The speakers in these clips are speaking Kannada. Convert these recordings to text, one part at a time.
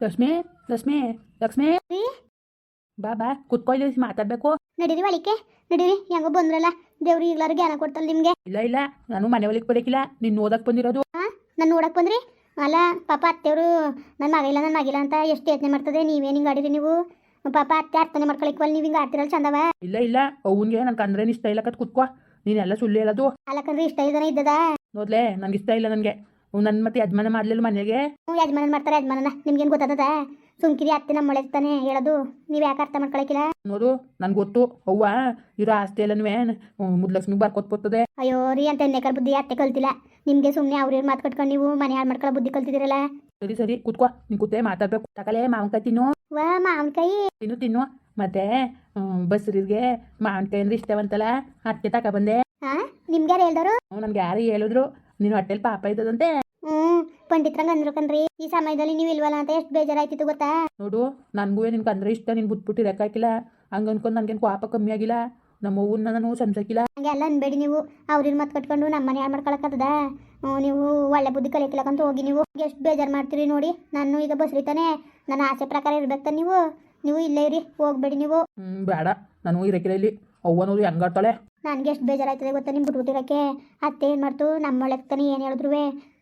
ಲಕ್ಷ್ಮಿ ಲಕ್ಷ್ಮಿ ಲಕ್ಷ್ಮಿ. ರೀ? ಬಾ ಬಾ ಕುತ್ಕೊಳ್ಳಿ ಮಾತಾಡ್ಬೇಕು. ನಡೀರಿ ಒಳಿಕೆ ನಡೀರಿ ಹೆಂಗೋ ಬಂದ್ರಲ್ಲ. ದೇವ್ರು ಈಗ್ಲಾರು ಜ್ಞಾನ ಕೊಡ್ತಲ್ಲ ನಿಮ್ಗೆ. ಇಲ್ಲ ಇಲ್ಲ ನಾನು ಮನೆ ಒಳಗೆ ಬರಕಿಲ್ಲ ನೀನು ಓದಕ್ ಬಂದಿರೋದು. ನಾನು ನೋಡಕ್ ಬಂದ್ರಿ? ಅಲ್ಲ ಪಾಪ ಅತ್ತೆಯವರು ನನ್ನ ಮಗ ಇಲ್ಲ ನನ್ನ ಮಗಿಲ್ಲ ಅಂತ ಎಷ್ಟು ಯೋಚನೆ ಮಾಡ್ತದೆ ನೀವೇನು ಹಿಂಗೆ ಆಡಿರಿ ನೀವು? ಪಾಪ ಅತ್ತೆ ಅರ್ಥನೆ ಮಾಡ್ಕೊಳಿಕ್ವಲ್ಲ ನೀವು ಹಿಂಗೆ ಆಡ್ತಿರಲ್ಲ ಚಂದವ? ಇಲ್ಲ ಇಲ್ಲ ಅವನ್ಗೆ ನನ್ಗೆ ಅಂದ್ರೆ ಇಷ್ಟ ಇಲ್ಲ ಕತ್ ಕುತ್ಕೋ ನೀನೆಲ್ಲ ಸುಳ್ಳು ಹೇಳೋದು. ಅಲ್ಲಕಂದ್ರೆ ಇಷ್ಟ ಇದನ ಇದ್ದದ. ನೋಡ್ಲೆ ನಂಗೆ ಇಷ್ಟ ಇಲ್ಲ ನನಗೆ. ನನ್ನ ಮತ್ತೆ ಯಜಮಾನ ಮಾಡ್ಲಿಲ್ಲ ಮನೆಗೆ. ಹ್ಞೂ ಯಜಮಾನನ್ ಮಾಡ್ತಾರೆ ಯಜಮಾನನ. ನಿಮ್ಗೇನು ಗೊತ್ತದ ಸುಮ್ಕಿರಿ ಅತ್ತೆ ನಮ್ಮ ಮಳೆ ತಾನೆ ಹೇಳೋದು. ನೀವು ಯಾಕೆ ಅರ್ಥ ಮಾಡ್ಕೊಳಕಿಲ್ಲ? ನೋಡು ನನ್ಗೆ ಗೊತ್ತು. ಅವ್ವ ಇರೋ ಆಸ್ತಿ ಎಲ್ಲನೂ ಮುದ್ಲಕ್ಷ್ಮಿ ಬರ್ಕೊತ್ ಬರ್ತದೆ. ಅಯ್ಯೋ ರೀ ಅಂತ ಎಣ್ಣೆಕರ್ ಬುದ್ಧಿ ಅತ್ತೆ ಕಲ್ತಿಲ್ಲ. ನಿಮಗೆ ಸುಮ್ನೆ ಅವ್ರ ಮಾತು ಕಟ್ಕೊಂಡು ನೀವು ಮನೆ ಹಾಳು ಮಾಡ್ಕೊಳ್ಳೋ ಬುದ್ಧಿ ಕಲ್ತಿದ್ದೀರಲ್ಲ? ಸರಿ ಸರಿ ಕುತ್ಕೋ. ನೀನು ಕೂತೇ ಮಾತಾಡ್ಬೇಕು. ತಕಲೆ ಮಾವಿನಕಾಯಿ ತಿನ್ನು. ವಾ ಮಾವಿನಕಾಯಿ. ತಿನ್ನು ತಿನ್ನು. ಮತ್ತೆ ಬಸ್ರಿಗೆ ಮಾವಿನಕಾಯಿ ಅಂದ್ರೆ ಇಷ್ಟವಂತಲ್ಲ? ಅತ್ತೆ ತಕ ಬಂದೆ. ಹಾ ನಿಮ್ಗೆ ಯಾರು ಹೇಳಿದ್ರು ನನ್ಗೆ ಯಾರು ಹೇಳಿದ್ರು? ನೀನು ಹೊಟ್ಟೆಲಿ ಪಾಪ ಇದ್ದದಂತೆ. ಹ್ಮ್ ಪಂಡಿತ್ರಂಗ ಅಂದ್ರು ಕಣ್ರಿ. ಈ ಸಮಯದಲ್ಲಿ ನೀವು ಇಲ್ವಲ್ಲ ಅಂತ ಎಷ್ಟು ಬೇಜಾರಾಯ್ತಿತ್ತು ಗೊತ್ತಾ? ನೋಡು ನನಗೂ ನಿನ್ಗೆ ಅಂದ್ರೆ ಇಷ್ಟ ನೀನು ಬಿಟ್ಬಿಟ್ಟು ರೆಕ್ಕಾಕಿಲ್ಲ ಹಂಗ ಅನ್ಕೊಂಡು ನನಗೇನು ಕೋಪ ಕಮ್ಮಿ ಆಗಿಲ್ಲ. ನಮ್ಮ ಅವ್ವನ್ನ ನಾನು ಸಂಸಕ್ಕಿಲ್ಲ ಹಂಗೆಲ್ಲ ಅನ್ಬೇಡಿ ನೀವು. ಅವ್ರಿನ ಮತ್ ಕಟ್ಕೊಂಡು ನಮ್ಮ ಮನೆ ಹಾಳು ಮಾಡ್ಕೊಳಕ್ಕದ ನೀವು ಒಳ್ಳೆ ಬುದ್ಧಿ ಕಲಿಯಕ್ಕಿಲ್ಲಕಂತ ಹೋಗಿ ನೀವು. ಎಷ್ಟು ಬೇಜಾರು ಮಾಡ್ತೀರಿ ನೋಡಿ. ನಾನು ಈಗ ಬಸ್ರಿತಾನೆ. ನನ್ನ ಆಸೆ ಪ್ರಕಾರ ಇರ್ಬೇಕು ನೀವು. ನೀವು ಇಲ್ಲೇ ಇರಿ ಹೋಗ್ಬೇಡಿ ನೀವು. ಹ್ಮ್ ಬೇಡ ನಾನು ಇರಕ್ಕಿಲ್ಲ ಇಲ್ಲಿ. ಅವ್ವನೋದು ಹೆಂಗಾಡ್ತಾಳೆ ನನಗೆ ಎಷ್ಟು ಬೇಜಾರಾಯ್ತದೆ ಗೊತ್ತಾ ನಿಮ್ಗೆ ಬಿಟ್ಬಿಟ್ಟಿರೋಕ್ಕೆ ಅತ್ತೆ ಏನು ಮಾಡ್ತು? ನಮ್ಮ ತಾನೆ ಏನು ಹೇಳಿದ್ರು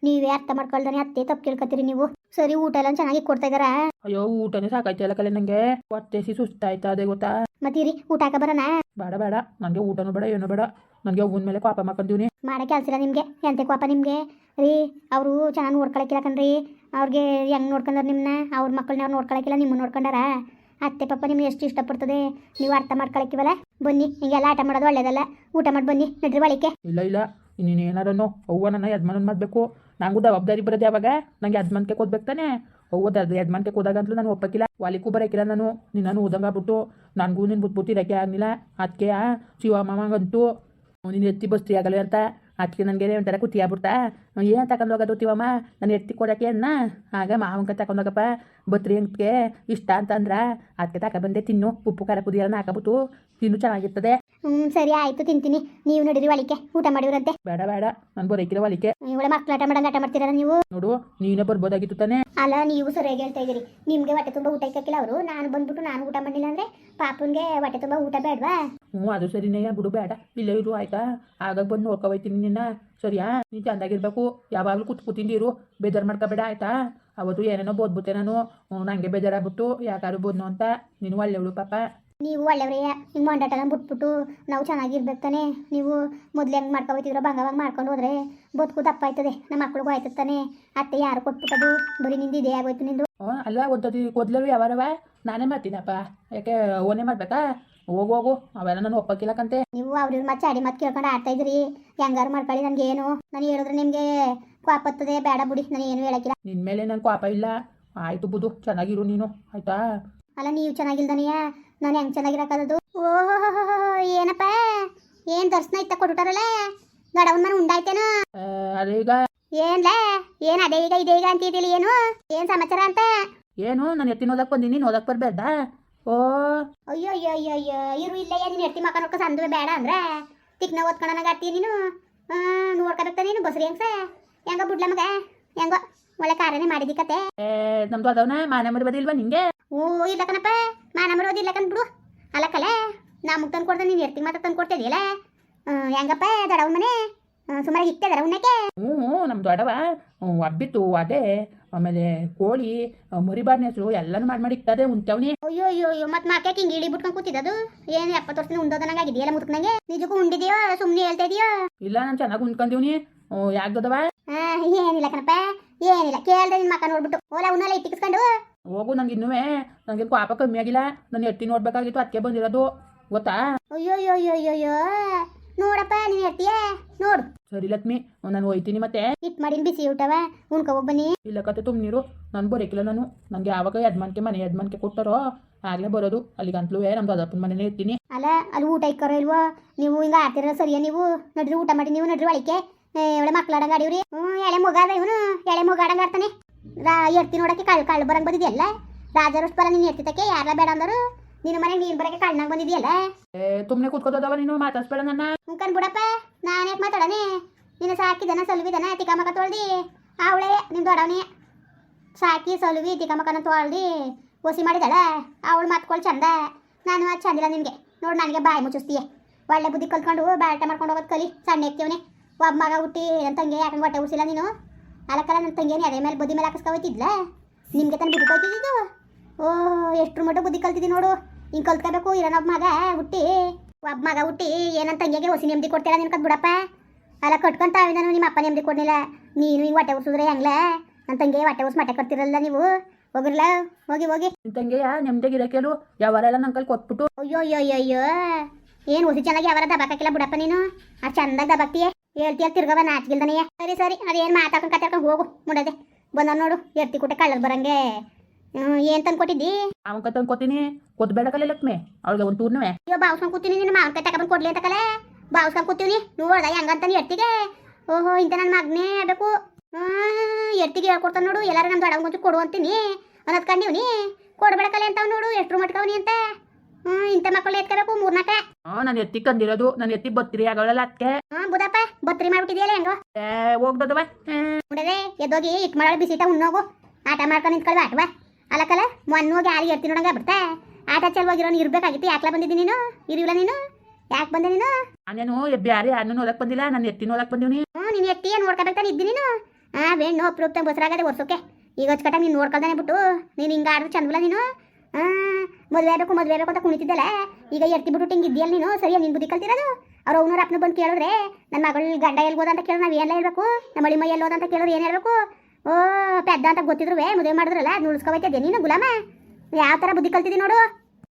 ನೀವೇ ಅರ್ಥ ಮಾಡ್ಕೊಳ್ದಾನೆ ಅತ್ತೆ ತಪ್ಪು ಕೇಳ್ಕೊತೀರಿ ನೀವು. ಸರಿ ಊಟ ಎಲ್ಲ ಚೆನ್ನಾಗಿ ಕೊಡ್ತಾ ಅಯ್ಯೋ ಊಟನೇ ಸಾಕಾಯ್ತಲ್ಲ ಕಲೆ ನಂಗೆ. ಹೊಟ್ಟೆಸಿ ಸುಸ್ತಾಯ್ತಾ ಅದೇ ಗೊತ್ತಾ? ಮತ್ತೀರಿ ಊಟ ಹಾಕ ಬರೋಣ ಬೇಡ ಬೇಡ. ನನಗೆ ಊಟನೂ ಬೇಡ ಏನೂ ಬೇಡ. ನನಗೆ ಅವ್ವನ ಮೇಲೆ ಕೋಪ ಮಾಡ್ಕೊಂತೀವಿ ಮಾಡೋ ಕೆಲಸ ಇಲ್ಲ ನಿಮಗೆ? ಎಂತೆ ಕೋಪ ನಿಮಗೆ? ರೀ ಅವರು ಚೆನ್ನಾಗಿ ನೋಡ್ಕೊಳಕ್ಕಿಲ್ಲ ಕಣ್ರಿ. ಅವ್ರಿಗೆ ಹೆಂಗೆ ನೋಡ್ಕೊಂಡಾರ ನಿಮ್ಮನ್ನ ಅವ್ರ ಮಕ್ಕಳನ್ನ ಅವ್ರು ನೋಡ್ಕೊಳಕ್ಕಿಲ್ಲ ನಿಮ್ಮನ್ನ ನೋಡ್ಕೊಂಡಾರ? ಅತ್ತೆ ಪಾಪ ನಿಮ್ಗೆ ಎಷ್ಟು ಇಷ್ಟಪಡ್ತದೆ? ನೀವು ಅರ್ಥ ಮಾಡ್ಕೊಳಕಿವಲ್ಲ? ಬನ್ನಿ ಹಿಂಗೆಲ್ಲ ಆಟ ಮಾಡೋದು ಒಳ್ಳೇದಲ್ಲ. ಊಟ ಮಾಡಿ ಬನ್ನಿ, ನಡ್ರಿ ಒಳಿಕೆ ಇಲ್ಲ ಇಲ್ಲ. ನೀನು ಏನಾರನು ಅವ್ವ ನನ್ನ ಯಜಮಾನ ಮಾಡಬೇಕು. ನಂಗೂ ಜವಾಬ್ದಾರಿ ಬರೋದು ಯಾವಾಗ? ನಂಗೆ ಯಜಮಾನ್ಕೆ ಕೊಡ್ಬೇಕು ತಾನೆ. ಅವ್ವ ಅದು ಯಜಮಾನ್ಕೆ ಹೋದಾಗ ಅಂತಲೂ ನಾನು ಒಪ್ಪಕ್ಕಿಲ್ಲ. ವಾಲಿಕೂ ಬರೋಕಿಲ್ಲ ನಾನು. ನಿನ್ನನ್ನು ಬಿಟ್ಟು ನನಗೂ ನೀನು ಬುದ್ಧಿ ಇರೋಕ್ಕೆ ಆಗಲಿಲ್ಲ. ಅದಕ್ಕೆ ಶಿವ ಮಾಮಗಂತೂ ನೀನು ಎತ್ತಿ ಬಸ್ತಿ ಆಗಲ್ಲ ಅಂತ. ಅದಕ್ಕೆ ನನಗೆ ಒಂಥರ ಕುತ್ತಿ ಆಗ್ಬಿಡ್ತಾ ಏನು ತಗೊಂಡು ಹೋಗೋದು ತಿವಮ್ಮ? ನಾನು ಎತ್ತಿ ಕೊಡೋಕ್ಕೆ ಅನ್ನ ಆಗ ಮಾವಂಗೆ ತಗೊಂಡು ಹೋಗಪ್ಪ. ಬತ್ರಿ ಅಂಕ್ಕೆ ಇಷ್ಟ ಅಂತಂದ್ರ ಅದಕ್ಕೆ ತಗೊಬಂದೆ ತಿನ್ನು ಉಪ್ಪು ಖಾರ ಪುದಿಯನ್ನ ಹಾಕಬಿಟ್ಟು ತಿನ್ನು ಚೆನ್ನಾಗಿರ್ತದೆ. ಹ್ಞೂ ಸರಿ ಆಯಿತು ತಿಂತೀನಿ. ನೀವು ನೋಡಿದ್ರಿ ಒಳಿಕೆ ಊಟ ಮಾಡಿವ್ರಂತೆ. ಬೇಡ ಬೇಡ ನಾನು ಬರೋಕಿಲ್ಲ ಒಳಿಕೆ ನೀವು ಮಕ್ಳು ಆಟ ಮಾಡಂಗೆ ಆಟ ಮಾಡ್ತೀರಲ್ಲ ನೀವು? ನೋಡು ನೀನೇ ಬರ್ಬೋದಾಗಿತ್ತು ತಾನೆ. ಅಲ್ಲ ನೀವು ಸರಿಯಾಗಿ ಹೇಳ್ತಾ ಇದ್ದೀರಿ. ನಿಮಗೆ ಹೊಟ್ಟೆ ತುಂಬ ಊಟ ಇಕ್ಕಿಲ್ಲ ಅವರು. ನಾನು ಬಂದ್ಬಿಟ್ಟು ನಾನು ಊಟ ಮಾಡಿಲ್ಲ ಅಂದರೆ ಪಾಪನ್ಗೆ ಹೊಟ್ಟೆ ತುಂಬ ಊಟ ಬೇಡವಾ? ಹ್ಞೂ ಅದು ಸರಿನಯ್ಯ ಬಿಡು ಬೇಡ. ಇಲ್ಲೇ ಇರು ಆಯ್ತಾ? ಆಗಾಗ ಬಂದು ನೋಡ್ಕೊಬೈತೀನಿ ನಿನ್ನ. ಸರಿಯಾ? ನೀನು ಚೆಂದಾಗಿರ್ಬೇಕು ಯಾವಾಗಲೂ ಕೂತ್ ಕೂತಿಂದಿರು ಬೇಜಾರು ಮಾಡ್ಕೋಬೇಡ ಆಯ್ತಾ? ಅವತ್ತು ಏನೇನೋ ಬೋದ್ಬಿಟ್ಟೆ ನಾನು. ಹ್ಞೂ, ನಂಗೆ ಬೇಜಾರಾಗ್ಬಿಟ್ಟು ಯಾಕಾರು ಬೋದ್ನು ಅಂತ. ನೀನು ಒಳ್ಳೆವಳು ಪಾಪ. ನೀವು ಒಳ್ಳೆಯವ್ರೇ ಹಿಂಗೆ ಮಂಡಾಟನ ಬಿಟ್ಬಿಟ್ಟು ನಾವು ಚೆನ್ನಾಗಿರ್ಬೇಕು ತಾನೆ. ನೀವು ಮೊದ್ಲು ಹೆಂಗೆ ಮಾಡ್ಕೊಬೋತಿದ್ರೋ ಬಂಗವಾಗ ಮಾಡ್ಕೊಂಡು ಹೋದ್ರೆ ಬದುಕು ದಪ್ಪ ಆಯ್ತದೆ ನಮ್ಮ ಮಕ್ಳಿಗೂ ಆಯ್ತದೆ ತಾನೆ. ಅತ್ತೆ ಯಾರು ಕೊಟ್ಬಿಟ್ಟದು? ಬರೀ ನಿಂದು ಇದೇ ಆಗೋಯ್ತು ನಿಂದು. ಅಲ್ಲ ಒಂದ್ಸತಿ ಕೊದ್ಲರು ಯಾವಾರವ? ನಾನೇ ಮಾಡ್ತೀನಪ್ಪ. ಯಾಕೆ ಓನೇ ಮಾಡ್ಬೇಕಾ? ಹೋಗು ಹೋಗು. ಅವೆಲ್ಲ ನಾನು ಒಪ್ಪಕ್ಕಿಲ್ಲಕಂತೆ ನೀವು ಅವ್ರ ಮತ್ತೆ ಚಾಡಿ ಮತ್ತೆ ಕೇಳ್ಕೊಂಡು ಆಡ್ತಾ ಇದ್ರಿ ಹೆಂಗಾರು ಮಾಡ್ಕೊಳ್ಳಿ ನನಗೆ ಏನು ನಾನು ಹೇಳಿದ್ರೆ ನಿಮಗೆ ಕೋಪತ್ತದೆ ಬೇಡ ಬಿಡಿ. ನಾನು ಏನು ಹೇಳಕ್ಕಿಲ್ಲ. ನಿನ್ನ ಮೇಲೆ ನನ್ ಕೋಪ ಇಲ್ಲ. ಆಯ್ತು ಬುದು ಚೆನ್ನಾಗಿರು ನೀನು. ಆಯ್ತಾ? ಅಲ್ಲ ನೀವು ಚೆನ್ನಾಗಿಲ್ದನೆಯ ನಾನು ಹೆಂಗೆ ಚೆನ್ನಾಗಿರಕ್ಕದು ಓಹೋ ಏನಪ್ಪ? ಏನ್ ದರ್ಶನ ಇತ್ತ ಕೊಟ್ಬಿಟ್ಟಾರಲ್ಲ ಗಡವನ್ ಮನೆ ಉಂಡಾಯ್ತೇನೋ? ಅದೇ ಈಗ. ಏನ್ಲ? ಏನ್ ಅದೇ ಈಗ ಇದೇ ಈಗ ಅಂತಿದ್ದೀಲಿ ಏನು? ಏನ್ ಸಮಾಚಾರ ಅಂತ? ಏನು ನಾನು ಎತ್ತಿ ಓದಕ್ ಬಂದಿನಿ ನೋದಕ್ ಬರಬೇಡ ಓ ಅಯ್ಯೋ ಅಯ್ಯೋ ಅಯ್ಯೋ ಅಯ್ಯೋ ಇರು ಇಲ್ಲ ಏನು ಎತ್ತಿ ಮಕ್ಕ ನೋಡ್ಕೊ ಸಂದುವೆ ಬೇಡ ಅಂದ್ರೆ? ತಿಕ್ನ ಓದ್ಕೊಳನಾಗ ನೀನು? ನೋಡ್ಕೊಬೇಕ ನೀನು ಬಸ್ರಿ ಹೆಂಗ್ಸ? ಹೆಂಗ ಬುಡ್ಲ ಮಗ? ಹೆಂಗೋ ಒಳ್ಳೆ ಕಾರ್ಯನೇ ಮಾಡಿದಿ ಕತೆ. ನಮ್ದು ಅದವನ ಮಾನೆ ಬದಿಲ್ವಾ ನಿಂಗೆ? ಓ ಇಲ್ಲ ಕಣಪ್ಪ ಮಾನ ಮರೋದು ಇಲ್ಲ ಕಣ್ ಬಿಡು. ಅಲ್ಲಕ್ಕಲ್ಲ ನಮಗೆ ತಂದು ಕೊಡ್ದೆ ನೀನು ಎರ್ತಿ ಮಾತ್ರ ತಂದು ಕೊಡ್ತಿದ್ಯಲ್ಲ ಹೆಂಗಪ್ಪ ದಡವ ಮನೆ? ಸುಮಾರು ಇತ್ತೆ ದಡ ಉಣ್ಣಕ್ಕೆ? ಹ್ಞೂ ಹ್ಞೂ ನಮ್ಮ ದೊಡ್ಡವ. ಹಬ್ಬಿತ್ತು ಅದೇ ಆಮೇಲೆ ಕೋಳಿ ಮರಿಬಾರ್ನ ಹೆಸರು ಎಲ್ಲನೂ ಮಾಡಿ ಮಾಡಿ ಇಕ್ತದೆ ಉಂಟವನಿ ಅಯ್ಯೋ ಅಯ್ಯೋ ಅಯ್ಯೋ ಮತ್ತೆ ಮಾಕೆ ಹಿಂಗೆ ಇಳಿ ಬಿಟ್ಕೊಂಡು ಕೂತಿದ್ದು ಏನು ಎಪ್ಪತ್ತು ವರ್ಷದಿಂದ ಉಂಡೋದನಂಗೆ ಆಗಿದೆಯಲ್ಲ ಮುದುಕನಂಗೆ? ನಿಜಕ್ಕೂ ಉಂಡಿದೆಯೋ ಸುಮ್ಮನೆ ಹೇಳ್ತಾ ಇದೆಯೋ? ಇಲ್ಲ ನಾನು ಚೆನ್ನಾಗಿ ಉಂಡ್ಕೊಂತೀವ್ನಿ ಯಾಕದವ ಏನಿಲ್ಲ ಕಣಪ್ಪ ಏನಿಲ್ಲ. ಕೇಳ್ದೆ ನಿನ್ನ ಮಕ್ಕ ನೋಡ್ಬಿಟ್ಟು. ಓಲಾ ಉನ್ನೆಲ್ಲ ಇಟ್ಟಿಸ್ಕೊಂಡು ಹೋಗು ನಂಗೆ ಇನ್ನೂ ನನಗೆ ಪಾಪ ಕಮ್ಮಿ ಆಗಿಲ್ಲ. ನಾನು ಎತ್ತಿ ನೋಡ್ಬೇಕಾಗಿತ್ತು ಅದಕ್ಕೆ ಬಂದಿರೋದು. ಗೊತ್ತಾ? ಅಯ್ಯೋ ಅಯ್ಯೋ ಅಯ್ಯೋ ಅಯ್ಯೋ ನೋಡಪ್ಪ ನೀನ್ ಹೇಳ್ತೀಯ? ನೋಡು. ಸರಿ ಲಕ್ಷ್ಮಿ ನಾನು ಹೋಯ್ತೀನಿ ಮತ್ತೆ. ಇಟ್ ಮಾಡಿನ ಬಿಸಿ ಊಟವ ಉಣ್ಕ ಬನ್ನಿ. ಇಲ್ಲ ಕತೆ ತುಂಬ ನೀರು. ನಾನು ಬರೋಕಿಲ್ಲ ನಾನು. ನನಗೆ ಯಾವಾಗ ಯಜಮಾನ್ಕೆ ಮನೆ ಯಜಮಾನ್ಕೆ ಕೊಟ್ಟಾರೋ ಆಗ್ಲೇ ಬರೋದು. ಅಲ್ಲಿಗಂತಲೂ ನಮ್ದು ಅದಪ್ಪನ ಮನೇಲಿ ಇರ್ತೀನಿ. ಅಲ್ಲ ಅಲ್ಲಿ ಊಟ ಇಕ್ಕರೋ ಇಲ್ವೋ? ನೀವು ಹಿಂಗ ಆಡ್ತಿರೋ ಸರಿಯಾ ನೀವು? ನಡ್ರಿ ಊಟ ಮಾಡಿ ನೀವು ನಡ್ರಿ ಒಳಿಕೆ ಎಳೆ ಮಕ್ಳಾಡಂಗ ಆಡಿವ್ರಿ. ಹ್ಞೂ ಎಳೆ ಮುಗಾದ ಇವನು. ಎಳೆ ಮುಗಾಡಂಗ ಆಡ್ತಾನೆ. ರಾ ಎರ್ತಿ ನೋಡಕ್ಕೆ ಕಳ್ ಕಳ್ಳು ಬರಂಗ್ ಬಂದಿದೆಯಲ್ಲ? ರಾಜರಷ್ಟು ಬರ ನೀನು ಎತ್ತಿತಕ್ಕೆ ಯಾರ ಬೇಡ ಅಂದರು? ನಿನ್ನ ಮನೆಗೆ ನೀನು ಬರಕ್ಕೆ ಕಣ್ಣಾಗ ಬಂದಿದ್ಯಲ್ಲ? ಏ ತುಮ್ಮನೆ ಕೂತ್ಕೋದವ ನೀನು ಮಾತಾಡ್ಸ್ಬೇಡ ನನ್ನ. ಮುಖನ್ ಬಿಡಪ್ಪ ನಾನು ಯಾಕೆ ಮಾತಾಡನೆ ನಿನ್ನ ಸಾಕಿದನ ಸಲುವಿದನ ಟಿಕಾಮಕ ಮಕ ತೊಳ್ದಿ. ಅವಳೆ ನಿಮ್ ದೊಡವನಿ ಸಾಕಿ ಸಲುವಿ ತಿಕ್ಕಮ್ಮಕ್ಕನ ತೊಳ್ದಿ. ಒಸಿ ಮಾಡಿದಳ? ಅವಳು ಮಾತ್ಕೊಳ್ ಚಂದ. ನಾನು ಅದು ಚಂದಿಲ್ಲ ನಿನಗೆ. ನೋಡು ನನಗೆ ಬಾಯಿ ಮುಚ್ಚಿಸ್ತೀಯ. ಒಳ್ಳೆ ಬುದ್ಧಿ ಕಲ್ತ್ಕೊಂಡು ಬ್ಯಾಟ ಮಾಡ್ಕೊಂಡು ಹೋಗೋದು ಕಲಿ ಸಣ್ಣ ಎಕ್ತಿವನೆ ಒಬ್ಬ ಮಗ ಹುಟ್ಟಿ ನನ್ನ ತಂಗಿ ಯಾಕಂಗೆ ಹೊಟ್ಟೆ ಉಡ್ಸಿಲ್ಲ ನೀನು? ಅಲಕ್ಕಲ್ಲ ನನ್ನ ತಂಗಿಯೇ ಅದೇ ಮೇಲೆ ಬುದ್ಧಿ ಮೇಲೆ ಹಾಕಿಸ್ಕೊಯ್ತಿದ್ಲ ನಿಮಗೆ ತಾನು ಬುದ್ಧಿ ಕಲ್ತಿದ್ದು ಓ ಎಷ್ಟು ಮಟ್ಟ ಬುದ್ಧಿ ಕಲ್ತಿದ್ದಿ ನೋಡು. ಹಿಂಗೆ ಕಲ್ತ್ಕೋಬೇಕು ಇರೋನೊಬ್ಬ ಮಗ ಹುಟ್ಟಿ. ಒಬ್ಬ ಮಗ ಹುಟ್ಟಿ ಏನಂತ ತಂಗಿಗೆ ಹೊಸಿ ನೆಮ್ಮದಿ ಕೊಡ್ತೀರಾ ನಿನ್ಕದ್ ಬಿಡಪ್ಪ? ಅಲ್ಲ ಕಟ್ಕೊಂತ ನಾನು ನಿಮ್ಮ ಅಪ್ಪ ನೆಮ್ಮದಿ ಕೊಡ್ಲಿಲ್ಲ. ನೀನು ಹಿಂಗೆ ಹೊಟ್ಟೆ ಉರ್ಸಿದ್ರೆ ಹೆಂಗ್ಲ? ನನ್ನ ತಂಗಿ ಹೊಟ್ಟೆ ಉರ್ಸಿ ಮಟ್ಟೆ ಕಟ್ತಿರಲ್ಲ ನೀವು? ಹೋಗಿರ್ಲ ಹೋಗಿ ಹೋಗಿ. ನಿನ್ ತಂಗಿಯ ನೆಮ್ಮದಿಗೆ ಇರಕೇಳು ಯಾವಾರೆಲ್ಲ ನನ್ನ ಕೈಲಿ ಕೊಟ್ಬಿಟ್ಟು. ಅಯ್ಯೋ ಅಯ್ಯೋ ಅಯ್ಯೋ ಅಯ್ಯೋ. ಏನು ಹೊಸಿ ಚೆನ್ನಾಗಿ ಯಾವಾರ ದಬಾಕಿಲ್ಲ ಬಿಡಪ್ಪ ನೀನು? ಆ ಚಂದಾಗ ದಬಾಕ್ತಿಯೇ. ಹೇಳ್ತೀಯ ತಿರ್ಗವ ನಾಚಿಗಿಲ್ದನೆಯ ಸರಿ ಸರಿ ಅದೇನ್ ಮಾತಾಡ್ಕೊಂಡು ಕತ್ತಾಡ್ಕೊಂಡು ಹೋಗು ಮುಡದೆ. ಬಂದ ನೋಡು ಎರ್ತಿ ಕೂಟೆ ಕಳ್ಳದ್ ಬರಂಗೆ. ಏನ್ ತಂದು ಕೊಟ್ಟಿದ್ದಿ? ಅವನ ಕೈ ತಂದ್ಕೊತೀನಿ ಕೊದ್ಬೇಡ ಕಲೆ ಲಕ್ಷ್ಮಿ. ಅವಳಿಗೆ ಒಂದು ಟೂರ್ನವೇ ಅಯ್ಯೋ ಬಾವ್ಸ್ಕೊಂಡ್ ಕೂತೀನಿ ನಿನ್ನ ಮಾವನ ಕೈ ತಗೊಂಡ್ ಕೊಡ್ಲಿ ಅಂತ ಕಲೆ. ಬಾವ್ಸ್ಕೊಂಡ್ ಕೂತೀವಿ ನೋಡ್ದ ಹೆಂಗಂತಾನೆ ಎರ್ತಿಗೆ ಓಹೋ ಇಂತ ನನ್ನ ಮಗನೇ ಬೇಕು ಎರ್ತಿಗೆ ಹೇಳ್ಕೊಡ್ತಾನೆ ನೋಡು. ಎಲ್ಲಾರು ನಮ್ಮ ದೊಡ್ಡ ಮುಂಚೆ ಕೊಡು ಅಂತೀನಿ. ಅನ್ನೋದ್ ಕಂಡೀವ್ನಿ ಕೊಡ್ಬೇಡ ಕಲೆ ಅಂತಾವ್ ನೋಡು. ಎಷ್ಟು ಮಟ್ಕವ್ನಿ ಅಂತ. ಹ್ಞೂ ಇಂತ ಮಕ್ಕಳು ಎತ್ಕೋಬೇಕು ಮೂರ್ನಾಕ. ಹಾ ನಾನು ಎತ್ತಿ ಕಂದಿರೋದು. ನಾನು ಎತ್ತಿ ಬತ್ತಿರಿ ಆಗೋಲ್ಲ ಅದಕ್ಕೆ ಹ್ಞೂ ಬುದಪ್ಪ ಬತ್ರಿ ಮಾಡ್ಬಿಟ್ಟಿದ್ಯಲ್ಲ ಹೆಂಗೋ? ಏ ಹೋಗ್ದದವ ನೋಡದೆ ಎದ್ದೋಗಿ ಇಟ್ ಮಾಡೋ ಬಿಸಿಟ ಉಣ್ಣೋಗು. ಆಟ ಮಾಡ್ಕೊಂಡು ನಿಂತ್ಕೊಳ್ಳಿ ಆಟವ? ಅಲ್ಲಕ್ಕಲ್ಲ ಮೊನ್ನೆ ಹೋಗಿ ಯಾರಿಗೆ ಎರ್ತಿ ನೋಡಂಗ ಬಿಡ್ತಾ ಆಟ ಚಲವಾಗಿರೋನು ಇರ್ಬೇಕಾಗಿತ್ತು ಯಾಕ್ಲ ಬಂದಿದ್ದಿ ನೀನು? ಇರಿಲ್ಲ ನೀನು? ಯಾಕೆ ಬಂದೆ ನೀನು? ನಾನೇನು ಬ್ಯಾರೆ ಯಾರನ್ನೂ ನೋಡಕ್ ಬಂದಿಲ್ಲ ನಾನು ಎತ್ತಿ ನೋಡಕ್ ಬಂದಿವಿ ಹ್ಞೂ ನೀನು ಎತ್ತಿ ನೋಡ್ಕೋಬೇಕಾನೆ ಇದ್ದಿ ನೀನು? ಆ ಬೇಣ್ಣು ಅಪ್ರೂಪ್ತ ಬಸರಾಗದೆ ಒರ್ಸೋಕೆ ಈಗ ಹಚ್ಕಟ್ಟ ನೀನು ನೋಡ್ಕೊಳ್ದಾನೆ ಬಿಟ್ಟು ನೀನು ಹಿಂಗೆ ಆಡಿದ್ರೆ ಚಂದಲ್ಲ ನೀನು? ಹಾಂ ಮದುವೆ ಆಗಬೇಕು ಮದುವೆ ಆಗಬೇಕು ಅಂತ ಕುಣಿತಿದ್ದಲ್ಲ? ಈಗ ಎತ್ತಿ ಬಿಟ್ಟು ಹಿಂಗೆ ಇದೆಯಲ್ಲ ನೀನು? ಸರಿಯಾ ನೀನು ಬುದ್ಧಿ ಕಲ್ತಿರೋದು? ಅವ್ರು ಅವ್ನವ್ರ ಅಪ್ಪನ ಬಂದು ಕೇಳಿದ್ರೆ ನನ್ನ ಮಗಳು ಗಂಡ ಎಲ್ಲಿ ಅಂತ ಕೇಳಿದ್ರೆ ನಾವು ಎಲ್ಲ ಹೇಳಬೇಕು? ನಮ್ಮ ಮಳಿ ಮೈ ಹೋದ ಅಂತ ಕೇಳಿದ್ರೆ ಏನು ಹೇಳ್ಬೇಕು? ಓ ಪೆದ್ದ ಅಂತ ಗೊತ್ತಿದ್ರು ಮದುವೆ ಮಾಡಿದ್ರಲ್ಲ ಅದು ನುಳ್ಸ್ಕೊಬೈತಿದ್ದೆ ನೀನು ಗುಲಾಮ? ಯಾವ ಥರ ಬುದ್ಧಿ ಕಲ್ತಿದ್ದೀನಿ ನೋಡು.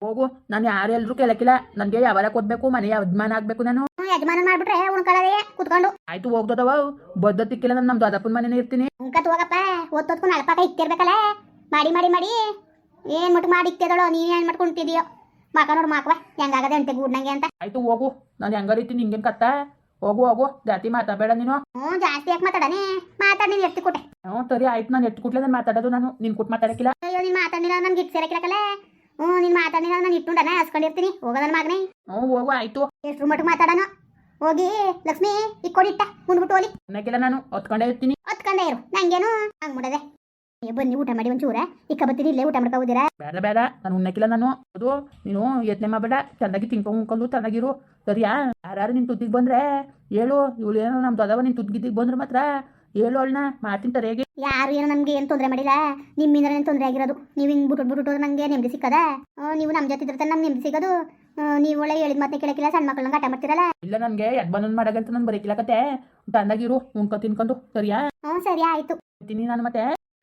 ಹೋಗು ನಾನು ಯಾರು ಎಲ್ರು ಕೇಳಕ್ಕಿಲ್ಲ. ನನಗೆ ಯಾವಾಗ ಕೊಡ್ಬೇಕು ಮನೆಯ ಯಜಮಾನ ಆಗ್ಬೇಕು ನಾನು. ಯಜಮಾನ ಮಾಡ್ಬಿಟ್ರೆ ಉಣ್ಕೊಳ್ಳದೆ ಕುತ್ಕೊಂಡು. ಆಯ್ತು ಹೋಗ್ದದವ ಬದ್ದ ತಿಕ್ಕಿಲ್ಲ ನಾನು ನಮ್ಮ ದೊಡ್ಡಪ್ಪನ ಮನೇನೆ ಇರ್ತೀನಿ. ಉಂಕತ್ ಹೋಗಪ್ಪ ಓದ್ತೋದ್ಕೊಂಡು ಅಲ್ಪಾಕ ಇಕ್ತಿರ್ಬೇಕಲ್ಲ. ಮಾಡಿ ಮಾಡಿ ಮಾಡಿ. ಏನ್ ಮಟ್ಟು ಮಾಡಿ ಇಕ್ತಿದಳು ನೀನ್ ಏನು ಮಾಡ್ಕೊಂತಿದೀಯೋ ಮಾಕ ನೋಡು ಮಾಕವ ಹೆಂಗಾಗದೆ ಅಂತ ಗೂಡ್ನಂಗೆ ಅಂತ. ಆಯ್ತು ಹೋಗು. ನಾನು ಹೆಂಗಾರ ಇರ್ತೀನಿ ಹಿಂಗೇನು ಕತ್ತ? ಹೋಗು ಹೋಗು. ಜಾತಿ ಮಾತಾಡಬೇಡ ನೀನು. ಹ್ಞೂ ಜಾಸ್ತಿ ಯಾಕೆ ಮಾತಾಡನೆ? ಮಾತಾಡಿ ನೀನು ಎತ್ತಿ ಕೊಟ್ಟೆ. ಹ್ಞೂ ಸರಿ ಆಯ್ತು. ನಾನು ಎತ್ತಿ ಕೊಟ್ಲೆ ನಾನು ಮಾತಾಡೋದು ನಾನು. ನಿನ್ ಕೊಟ್ಟು ಮಾತಾಡಕ್ಕಿಲ್ಲ. ಅಯ್ಯೋ ನೀನು ಮಾತಾಡಿಲ್ಲ ನನ್ಗೆ ಇಟ್ಟು ಸೇರಕ್ಕಿರಕಲ್ಲ ಹ್ಞೂ ನೀನು ಮಾತಾಡಿಲ್ಲ ನಾನು ಇಟ್ಟುಂಡನ ಹಸ್ಕೊಂಡಿರ್ತೀನಿ. ಹೋಗ ನನ್ನ ಮಗನೇ. ಹ್ಞೂ ಹೋಗು ಆಯ್ತು. ಎಷ್ಟು ಮಟ್ಟಿಗೆ ಮಾತಾಡೋಣ ಹೋಗಿ ಲಕ್ಷ್ಮಿ ಇಕ್ಕೊಡಿಟ್ಟ ಮುಂದ್ಬಿಟ್ಟು ಹೋಲಿ. ಅನ್ನಕ್ಕಿಲ್ಲ ನಾನು ಹೊತ್ಕೊಂಡೇ ಇರ್ತೀನಿ. ಹೊತ್ಕೊಂಡೇ ಇರು. ನಂಗೇನು ಹಂಗೆ ಮುಡದೆ? ಏ ಬನ್ನಿ ಊಟ ಮಾಡಿ ಒಂಚೂರ. ಇಕ್ಕ ಬತ್ತೀನಿ ಇಲ್ಲೇ ಊಟ ಮಾಡ್ಕೋದಿರಾ ಬೇಡ ಬೇಡ ನಾನು ಉಣ್ಣಕ್ಕಿಲ್ಲ ನಾನು. ಅದು ನೀನು ಯತ್ನೆ ಮಾಡಬೇಡ. ಚೆನ್ನಾಗಿ ತಿನ್ಕೊಂಡು ಉಣ್ಕೊಂಡು ಚೆನ್ನಾಗಿರು. ಸರಿಯಾ? ಯಾರು ನಿನ್ ತುದ್ದಿಗೆ ಬಂದ್ರೆ? ಹೇಳು. ಇವಳು ಏನೋ ನಮ್ಮ ದೊದವ ನಿನ್ ತುದ್ದಿಗೆ ಬಂದ್ರೆ ಮಾತ್ರ. ಹೇಳು ಅವಳನ್ನ ಮಾಡ್ತಿಂತಾರೆ ಹೇಗೆ. ಯಾರು ಏನೋ ನಮ್ಗೆ ಏನು ತೊಂದರೆ ಮಾಡಿಲ್ಲ. ನಿಮ್ಮಿಂದ ಏನು ತೊಂದರೆ ಆಗಿರೋದು? ನೀವು ಹಿಂಗೆ ಬಿಟ್ಟು ಬಿಟ್ಟು ನಂಗೆ ನೆಮ್ಮದಿ ಸಿಕ್ಕದ? ನೀವು ನಮ್ಮ ಜೊತೆ ಇದ್ರೆ ನಮ್ಗೆ ನೆಮ್ಮದಿ ಸಿಗೋದು? ನೀವು ಒಳ್ಳೆ ಹೇಳಿದ ಮತ್ತೆ ಕೇಳಕ್ಕಿಲ್ಲ ಸಣ್ಣ ಮಕ್ಕಳನ್ನ ಆಟ ಮಾಡ್ತಿರಲ್ಲ? ಇಲ್ಲ ನನಗೆ ಯಜ್ಮಾನನ್ ಮಾಡಗಂತ ನಾನು ಬರೀಕಿಲ್ಲ ಕತೆ. ತಂದಾಗಿರು ಉಣ್ಕೊ ತಿನ್ಕೊಂಡು. ಸರಿಯಾ? ಹ್ಞೂ ಸರಿ ಆಯಿತು. ತಿನ್ನಿ ನಾನು ಮತ್ತೆ.